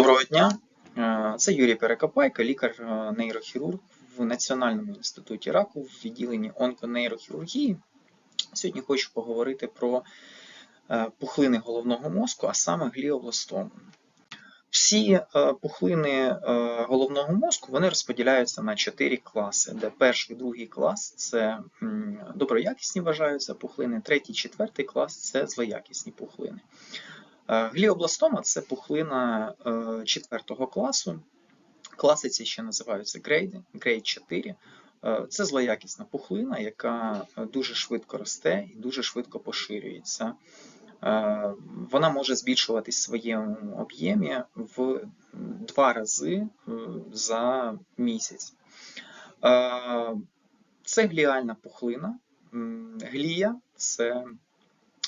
Доброго дня, Е, це Юрій Перекопайко, лікар-нейрохірург в Національному інституті раку в відділенні онконейрохірургії. Сьогодні хочу поговорити про е, пухлини головного мозку, а саме гліобластому. Всі е, пухлини е, головного мозку вони розподіляються на чотири класи, де перший, другий клас це доброякісні вважаються пухлини, третій, четвертий клас це злоякісні пухлини. Е, Гліобластома це пухлина е, четвертого класу. Класи ці ще називаються грейди, грейд 4. Е, Це злоякісна пухлина, яка е, дуже швидко росте і дуже швидко поширюється. Е, Вона може збільшуватись в своєму об'ємі в два рази е, за місяць. Е, Це гліальна пухлина. Глія це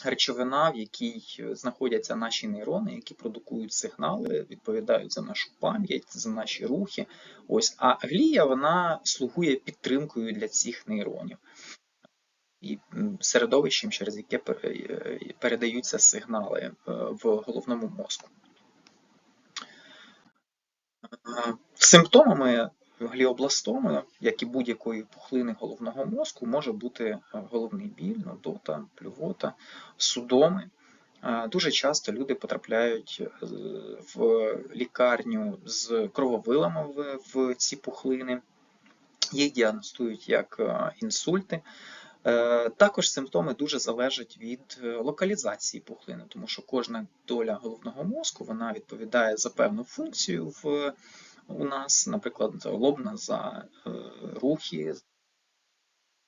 речовина, в якій знаходяться наші нейрони, які продукують сигнали, відповідають за нашу пам'ять, за наші рухи. Ось, а глія вона слугує підтримкою для цих нейронів і середовищем, через яке е, передаються сигнали е, в головному мозку. Е, Симптомами гліобластоми, як і будь-якої пухлини головного мозку, може бути е, головний біль, нудота, плювота, судоми. Е, Дуже часто люди потрапляють е, в лікарню з крововилами в, ці пухлини. Їх діагностують як інсульти. Також симптоми дуже залежать від локалізації пухлини, тому що кожна доля головного мозку вона відповідає за певну функцію в у нас, наприклад, лобна за е, рухи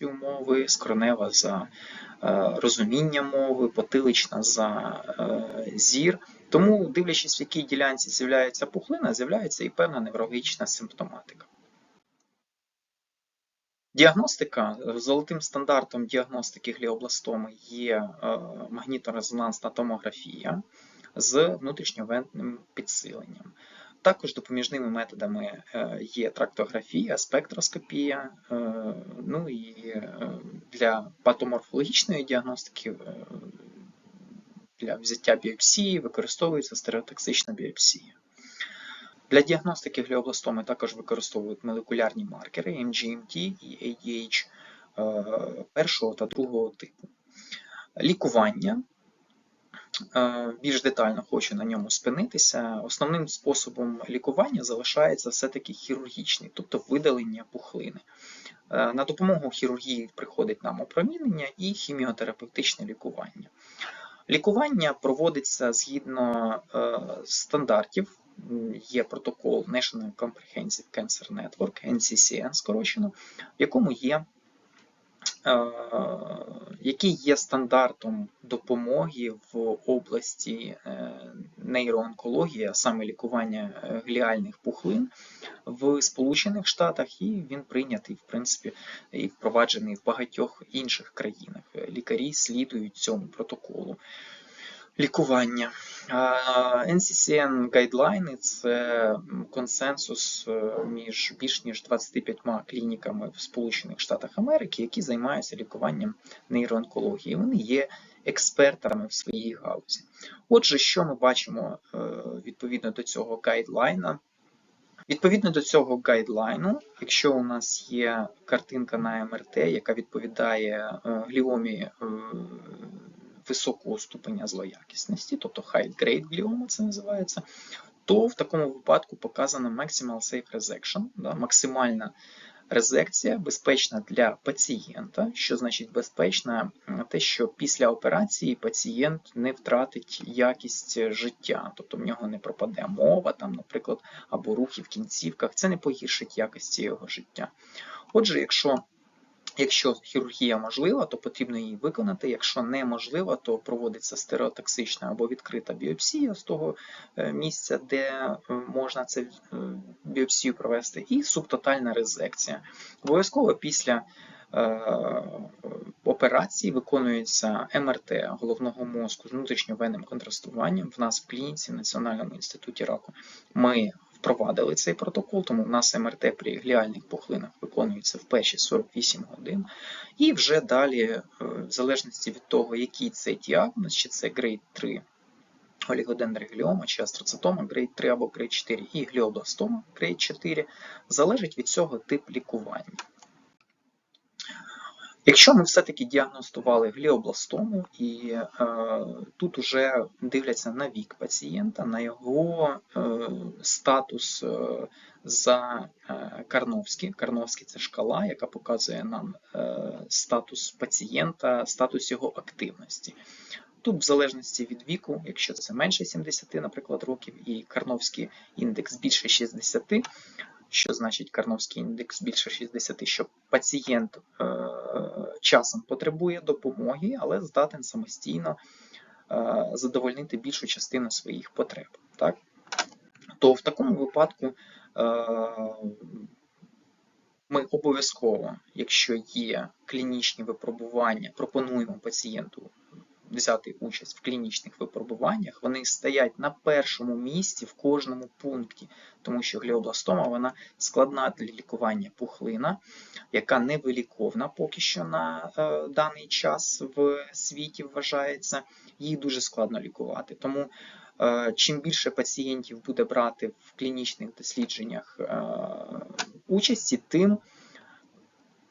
мови, скронева за е, розуміння мови, потилична за е, зір. Тому, дивлячись, в якій ділянці з'являється пухлина, з'являється і певна неврологічна симптоматика. Діагностика золотим стандартом діагностики гліобластоми є магніторезонансна томографія з внутрішньовенним підсиленням. Також допоміжними методами е, є трактографія, спектроскопія, е, ну і е, для патоморфологічної діагностики для взяття біопсії використовується стереотоксична біопсія. Для діагностики гліобластоми також використовують молекулярні маркери MGMT і ADH першого та другого типу. Лікування. Е, Більш детально хочу на ньому спинитися. Основним способом лікування залишається все-таки хірургічний, тобто видалення пухлини. Е, На допомогу хірургії приходить нам опромінення і хіміотерапевтичне лікування. Лікування проводиться згідно е, стандартів. Є протокол National Comprehensive Cancer Network, NCCN скорочено, в якому є, який є стандартом допомоги в області е, нейроонкології, а саме лікування е, гліальних пухлин в Сполучених Штатах, і він прийнятий, в принципі, і впроваджений в багатьох інших країнах. Лікарі слідують цьому протоколу. Лікування. NCCN гайдлайни це консенсус е, між більш ніж 25 клініками в Сполучених Штатах Америки, які займаються лікуванням нейроонкології. Вони є експертами в своїй галузі. Отже, що ми бачимо е, відповідно до цього гайдлайна? Відповідно до цього гайдлайну, якщо у нас є картинка на МРТ, яка відповідає е, гліомі високого ступеня злоякісності, тобто high grade гліома це називається, то в такому випадку показано maximal safe resection, да, максимальна резекція, безпечна для пацієнта. Що значить безпечна? Те, що після операції пацієнт не втратить якість життя, тобто в нього не пропаде мова, там, наприклад, або рухи в кінцівках, це не погіршить якості його життя. Отже, якщо Якщо хірургія можлива, то потрібно її виконати. Якщо неможлива, то проводиться стереотоксична або відкрита біопсія з того е, місця, де е, можна це е, біопсію провести, і субтотальна резекція. Обов'язково після операції виконується МРТ головного мозку з внутрішньовенним контрастуванням. В нас в клініці в Національному інституті раку ми впровадили цей протокол, тому в нас МРТ при гліальних пухлинах виконується в перші 48 годин. І вже далі, е, в залежності від того, який це діагноз, чи це грейд 3 олігодендрогліома чи астроцитома грейд 3 або грейд 4 і гліобластома грейд 4, залежить від цього тип лікування. Якщо ми все-таки діагностували гліобластому, і е, тут вже дивляться на вік пацієнта, на його е, статус е, за е, Карновський. Карновський це шкала, яка показує нам е, статус пацієнта, статус його активності. Тут, в залежності від віку, якщо це менше 70, наприклад, років, і Карновський індекс більше 60, що значить Карновський індекс більше 60, що пацієнт е, часом потребує допомоги, але здатен самостійно е, задовольнити більшу частину своїх потреб. Так? То в такому випадку е, ми обов'язково, якщо є клінічні випробування, пропонуємо пацієнту взяти участь в клінічних випробуваннях, вони стоять на першому місці в кожному пункті, тому що гліобластома вона складна для лікування пухлина, яка невиліковна поки що на е, даний час в світі вважається, її дуже складно лікувати. Тому е, чим більше пацієнтів буде брати в клінічних дослідженнях е, участі, тим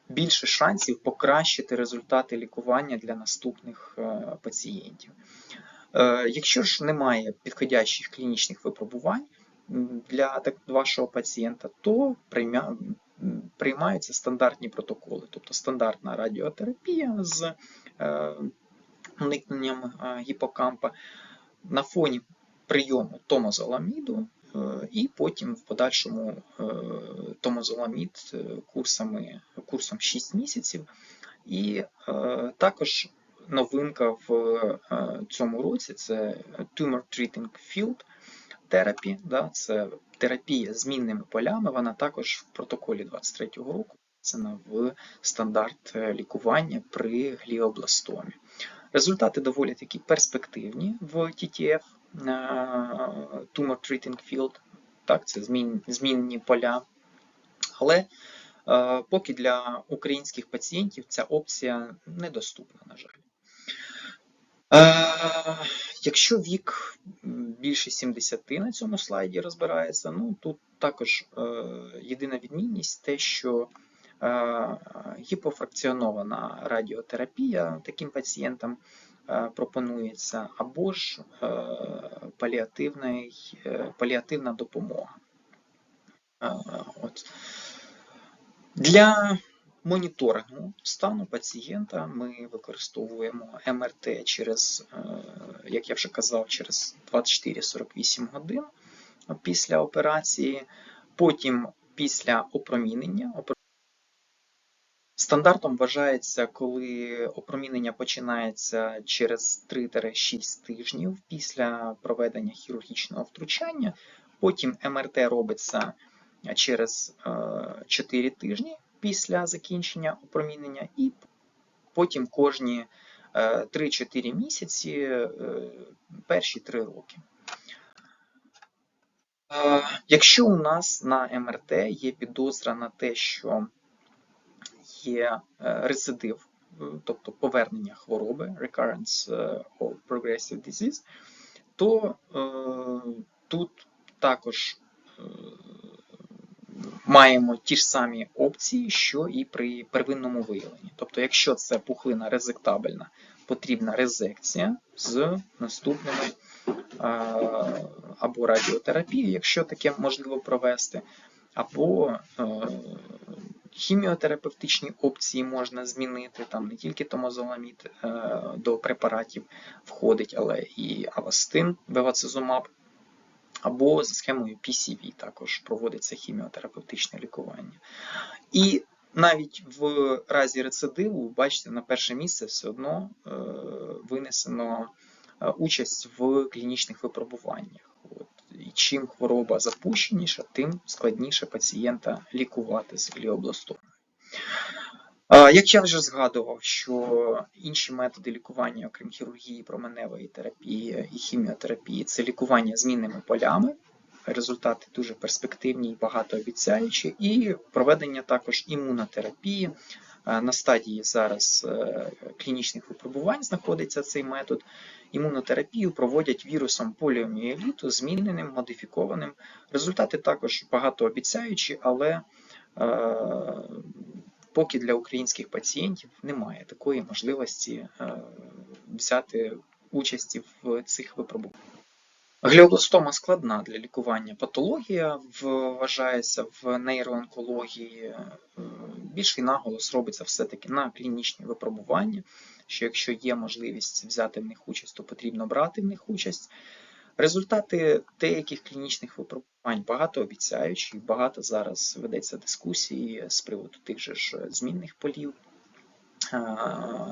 більше шансів покращити результати лікування для наступних е, пацієнтів. Е, якщо ж немає підходящих клінічних випробувань для вашого пацієнта, то приймаються стандартні протоколи, тобто стандартна радіотерапія з е, уникненням гіпокампа на фоні прийому томозоламіду і потім в подальшому е, томозоламід е, курсами, курсом 6 місяців. І також новинка в цьому році це Tumor Treating Field Therapy, да, це терапія змінними полями. Вона також в протоколі 23-го року це в стандарт лікування при гліобластомі. Результати доволі такі перспективні в TTF. Tumor Treating Field, так, це змін, змінні поля. Але е, поки для українських пацієнтів ця опція недоступна, на жаль. Е, якщо вік більше 70 на цьому слайді розбирається, ну тут також е, єдина відмінність те, що е, гіпофракціонована радіотерапія таким пацієнтам Е, пропонується, або ж е, е, паліативна допомога. От. Для моніторингу стану пацієнта ми використовуємо МРТ через, як я вже казав, через 24-48 годин після операції, потім після опромінення. Стандартом вважається, коли опромінення починається через 3-6 тижнів після проведення хірургічного втручання. Потім МРТ робиться через 4 е, тижні після закінчення опромінення, і потім кожні 3-4 е, місяці е, перші 3 роки. Якщо у нас на МРТ є підозра на те, що є е, рецидив, е, тобто повернення хвороби, recurrence е, of progressive disease, то тут також маємо ті ж самі опції, що і при первинному виявленні. Тобто, якщо це пухлина резектабельна, потрібна резекція з наступними або радіотерапією, якщо таке можливо провести, або Хіміотерапевтичні опції можна змінити, там не тільки томозоламід е, до препаратів входить, але і авастин, бевацизумаб, або за схемою PCV також проводиться хіміотерапевтичне лікування. І навіть в разі рецидиву, бачите, на перше місце все одно е, винесено е, участь в клінічних випробуваннях. І чим хвороба запущеніша, тим складніше пацієнта лікувати з гліобластомою. Як я вже згадував, що інші методи лікування, окрім хірургії, променевої терапії і хіміотерапії, це лікування змінними полями. Результати дуже перспективні і багатообіцяючі, і проведення також імунотерапії На стадії зараз е, клінічних випробувань знаходиться цей метод. Імунотерапію проводять вірусом поліомієліту, зміненим, модифікованим. Результати також багатообіцяючі, але е, поки для українських пацієнтів немає такої можливості е, взяти участі в цих випробуваннях. Гліобластома складна для лікування патологія, вважається в нейроонкології. Більший наголос робиться все-таки на клінічні випробування, що якщо є можливість взяти в них участь, то потрібно брати в них участь. Результати деяких клінічних випробувань багато обіцяючі, багато зараз ведеться дискусії з приводу тих же ж змінних полів,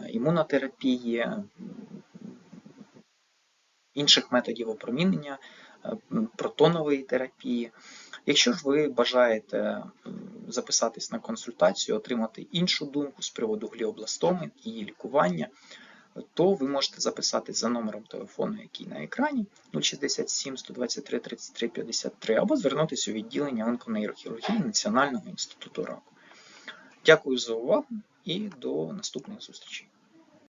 імунотерапії, інших методів опромінення, протонової терапії. Якщо ж ви бажаєте записатись на консультацію, отримати іншу думку з приводу гліобластоми, її лікування, то ви можете записатись за номером телефону, який на екрані 067 123 33 53, або звернутися у відділення онконейрохірургії Національного інституту раку. Дякую за увагу і до наступних зустрічей.